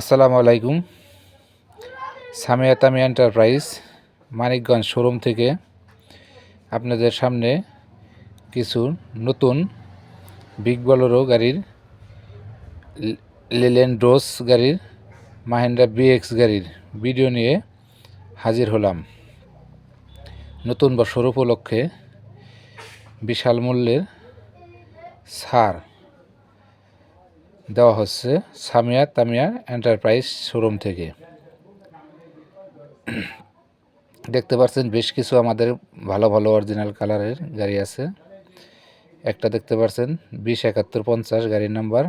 আসসালামু আলাইকুম। সামিয়াতামি enterprise, Manikganj showroom থেকে আপনাদের সামনে কিছু নতুন বিগ বলেরো গাড়ির লেলেন ডোস গাড়ির মাহিন্দ্রা বিএক্স গাড়ির ভিডিও নিয়ে হাজির হলাম। নতুন বছর উপলক্ষে বিশাল মূল্যের ছাড়। দেওয়া হচ্ছে সামিয়া তামিয়া এন্টারপ্রাইজ শোরুম থেকে। দেখতে পাচ্ছেন বেশ কিছু আমাদের ভালো ভালো অরিজিনাল কালারের গাড়ি আছে। একটা দেখতে পাচ্ছেন বিশ একাত্তর পঞ্চাশ গাড়ির নাম্বার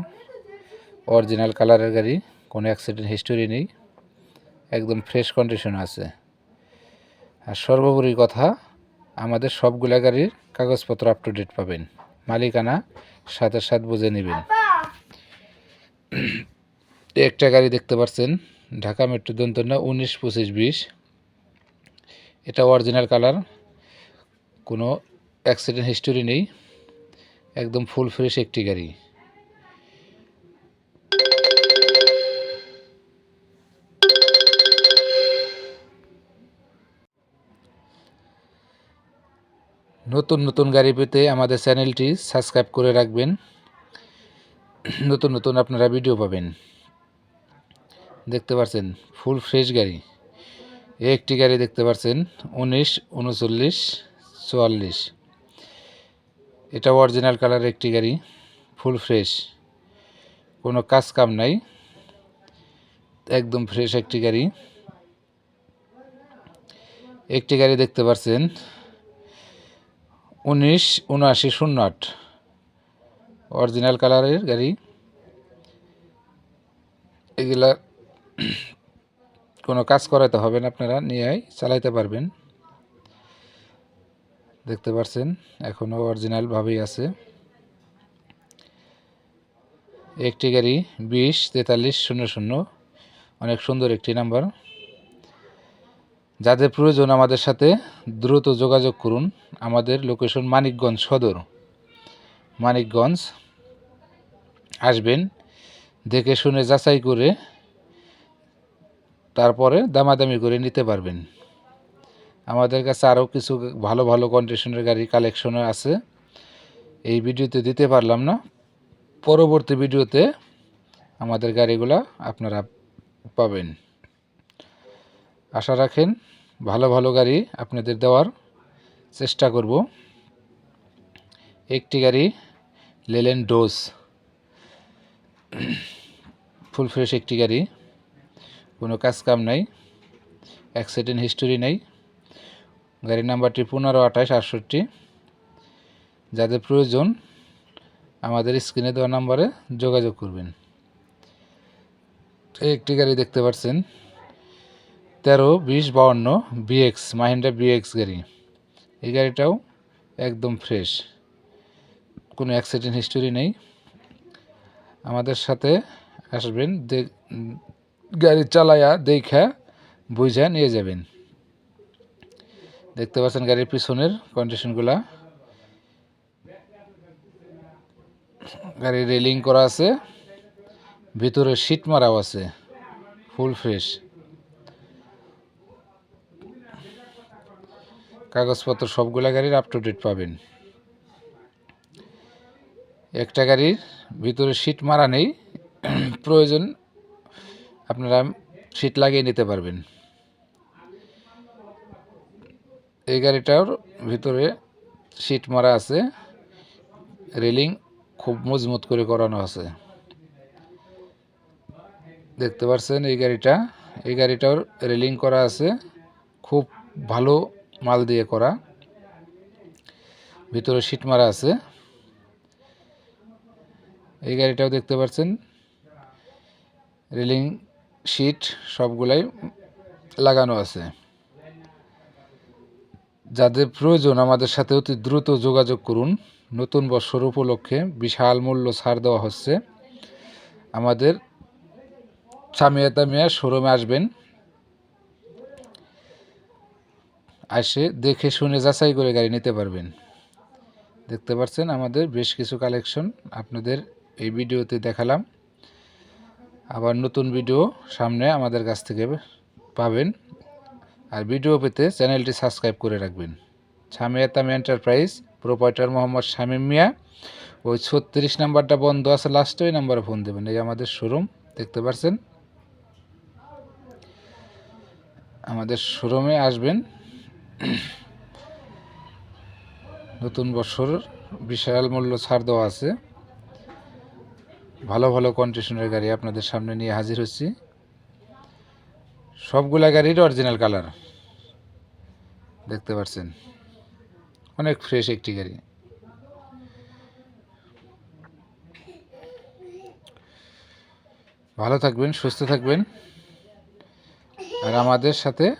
অরিজিনাল কালারের গাড়ি, কোনো অ্যাক্সিডেন্ট হিস্টোরি নেই। একদম ফ্রেশ কন্ডিশন আছে। আর সর্বোপরি কথা, আমাদের সবগুলা গাড়ির কাগজপত্র আপ টু ডেট পাবেন। মালিকানা সাথে সাথ বুঝে নেবেন। একটা গাড়ি দেখতে পাচ্ছেন ঢাকা মেট্রো দন্তনা উনিশ পঁচিশ বিশ। এটা অরিজিনাল কালার কোনো অ্যাক্সিডেন্ট হিস্টোরি নেই, একদম ফুল ফ্রেশ একটি গাড়ি। নতুন নতুন গাড়ি পেতে আমাদের চ্যানেলটি সাবস্ক্রাইব করে রাখবেন। নতুন নতুন আপনারা ভিডিও পাবেন। দেখতে পাচ্ছেন ফুল ফ্রেশ গাড়ি। একটি গাড়ি দেখতে পাচ্ছেন উনিশ, উনচল্লিশ, চুয়াল্লিশ। এটা অরিজিনাল কালার একটি গাড়ি ফুল ফ্রেশ কোনো কাজ কাম নাই। একদম ফ্রেশ একটি গাড়ি। একটি গাড়ি দেখতে পাচ্ছেন উনিশ, উনআশি, শূন্য আট। অরিজিনাল কালারের গাড়ি। এগুলা কোনো কাজ করাতে হবে না, আপনারা নিয়ে চালাইতে পারবেন। দেখতে পাচ্ছেন এখনও অরিজিনালভাবেই আছে। একটি গাড়ি বিশ তেতাল্লিশ শূন্য শূন্য, অনেক সুন্দর একটি নাম্বার। যাদের প্রয়োজন আমাদের সাথে দ্রুত যোগাযোগ করুন। আমাদের লোকেশন মানিকগঞ্জ সদর। মানিকগঞ্জ আসবেন, দেখে শুনে যাচাই করে তারপরে দামাদামি করে নিতে পারবেন। আমাদের কাছে আরও কিছু ভালো ভালো কন্ডিশনের গাড়ি কালেকশনও আছে। এই ভিডিওতে দিতে পারলাম না। পরবর্তী ভিডিওতে আমাদের গাড়িগুলা আপনারা পাবেন। আশা রাখেন ভালো ভালো গাড়ি আপনাদের দেওয়ার চেষ্টা করব। একটি গাড়ি লেলেন ডোজ। ফুল ফ্রেশ একটি গাড়ি। কোনো কাজ কাম নাই। অ্যাক্সিডেন্ট হিস্টোরি নেই। গাড়ির নাম্বারটি পনেরো আঠাশ আটষট্টি। যাদের প্রয়োজন, আমাদের স্ক্রিনে দেওয়া নাম্বারে যোগাযোগ করবেন। একটি গাড়ি দেখতে পাচ্ছেন। তেরো, বিশ, বাউন্ন, বিএক্স, মাহিন্দ্রা বিএক্স গাড়ি। এই গাড়িটাও একদম ফ্রেশ। কোনো অ্যাক্সিডেন্ট হিস্টোরি নেই। আমাদের সাথে আসবেন গাড়ি চালায়া দেখা বুঝা নিয়ে যাবেন। দেখতে পাচ্ছেন গাড়ির পিছনের কন্ডিশনগুলা গাড়ির রেলিং করা আছে, ভিতরে সিট মারাও আছে ফুল ফ্রেশ কাগজপত্র সবগুলা গাড়ির আপ টু ডেট পাবেন। একটা গাড়ির ভিতরে সিট মারা নেই, প্রয়োজন আপনারা সিট লাগিয়ে নিতে পারবেন। এই গাড়িটার ভিতরে সিট মারা আছে রেলিং খুব মজবুত করে করানো আছে। দেখতে পাচ্ছেন এই গাড়িটা, এই গাড়িটার রেলিং করা আছে, খুব ভালো মাল দিয়ে করা। ভিতরে সিট মারা আছে। এই গাড়িটাও দেখতে পাচ্ছেন। রেলিং শিট সবগুলাই লাগানো আছে। যাদের প্রয়োজন আমাদের সাথে অতি দ্রুত যোগাযোগ করুন। নতুন বছর উপলক্ষে বিশাল মূল্য ছাড় দেওয়া হচ্ছে। আমাদের সামিয়াতা মিয়া শোরুমে আসবেন। আসে দেখে শুনে যাচাই করে গাড়ি নিতে পারবেন। দেখতে পাচ্ছেন আমাদের বেশ কিছু কালেকশন। আপনাদের এই ভিডিওতে দেখালাম। আবার নতুন ভিডিও সামনে আমাদের কাছ থেকে পাবেন। আর ভিডিও পেতে চ্যানেলটি সাবস্ক্রাইব করে রাখবেন। Chhamia Tami enterprise, proprietor Mohammad Shamim Mia. ওই ছত্রিশ নাম্বারটা বন্ধ আছে, লাস্টে ওই নাম্বারে ফোন দেবেন। এই আমাদের শোরুম, দেখতে পাচ্ছেন আমাদের শোরুমে আসবেন। নতুন বছর বিশাল মূল্য ছাড় দেওয়া আছে। ভালো ভালো কন্ডিশনের গাড়ি আপনাদের সামনে নিয়ে হাজির হচ্ছি। সবগুলা গাড়ির অরিজিনাল কালার দেখতে পাচ্ছেন? অনেক ফ্রেশ একটি গাড়ি। ভালো থাকবেন সুস্থ থাকবেন। আর আমাদের সাথে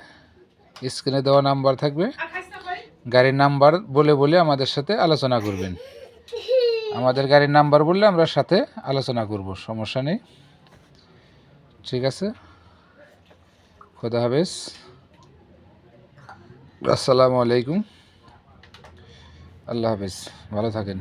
স্ক্রিনে দেওয়া নাম্বার থাকবে। গাড়ির নাম্বার বলে বলে আমাদের সাথে আলোচনা করবেন। আমাদের গাড়ির নাম্বার বললে আমরা সাথে আলোচনা করব, সমস্যা নেই। ঠিক আছে? খোদা হাফেজ। আসসালামু আলাইকুম। আল্লাহ হাফেজ। ভালো থাকেন।